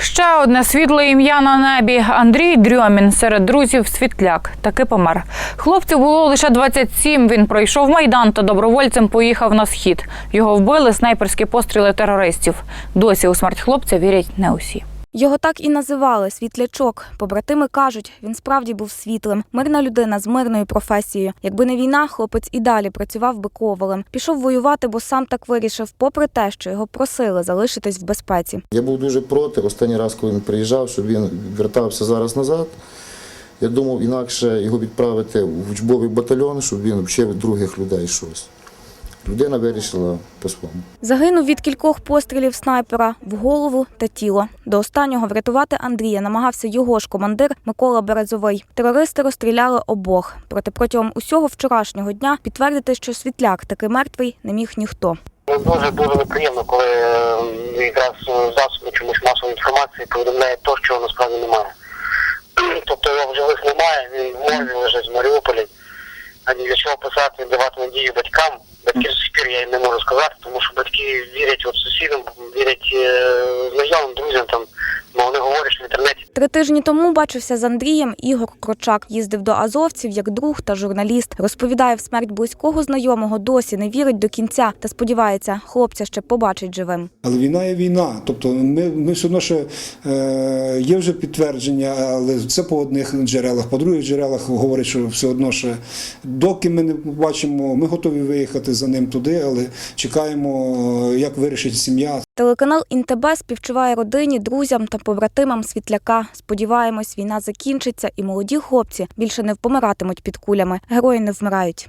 Ще одне світле ім'я на небі. Андрій Дрьомін серед друзів світляк. Таки помер. Хлопцю було лише 27. Він пройшов майдан та добровольцем поїхав на схід. Його вбили снайперські постріли терористів. Досі у смерть хлопця вірять не усі. Його так і називали світлячок. Побратими кажуть, він справді був світлим. Мирна людина з мирною професією. Якби не війна, хлопець і далі працював би ковалем. Пішов воювати, бо сам так вирішив, попри те, що його просили залишитись в безпеці. Я був дуже проти. Останній раз, коли він приїжджав, щоб він вертався зараз назад. Я думав інакше його відправити в учбовий батальйон, щоб він вчив других людей щось. Людина вирішила по-своєму. Загинув від кількох пострілів снайпера в голову та тіло. До останнього врятувати Андрія намагався його ж командир Микола Березовий. Терористи розстріляли обох. Проте протягом усього вчорашнього дня підтвердити, що світляк таки мертвий не міг ніхто. Дуже дуже неприємно, коли е, якраз е, засоби чомусь масової інформації повідомляють то, що насправді немає. Тобто його в живих немає, він в морзі лежить в Маріуполі. А для чого писати, давати надію батькам? Батьки до сих пір я їм не можу сказати, тому що батьки вірять от сусідам, вірять е, знайомим, друзям там, ну вони говорять що в інтернеті. Три тижні тому бачився з Андрієм Ігор Крочак. Їздив до азовців як друг та журналіст. Розповідає, в смерть близького знайомого досі не вірить до кінця та сподівається, хлопця ще побачить живим. Але війна є війна. Тобто ми, ми все одно ще е, є вже підтвердження, але це по одних джерелах, по других джерелах говорять, що все одно ще доки ми не побачимо, ми готові виїхати за ним туди, але чекаємо, е, як вирішить сім'я. Телеканал Інтебе співчуває родині, друзям та побратимам світляка. Сподіваємось, війна закінчиться, і молоді хлопці більше не впомиратимуть під кулями. Герої не вмирають.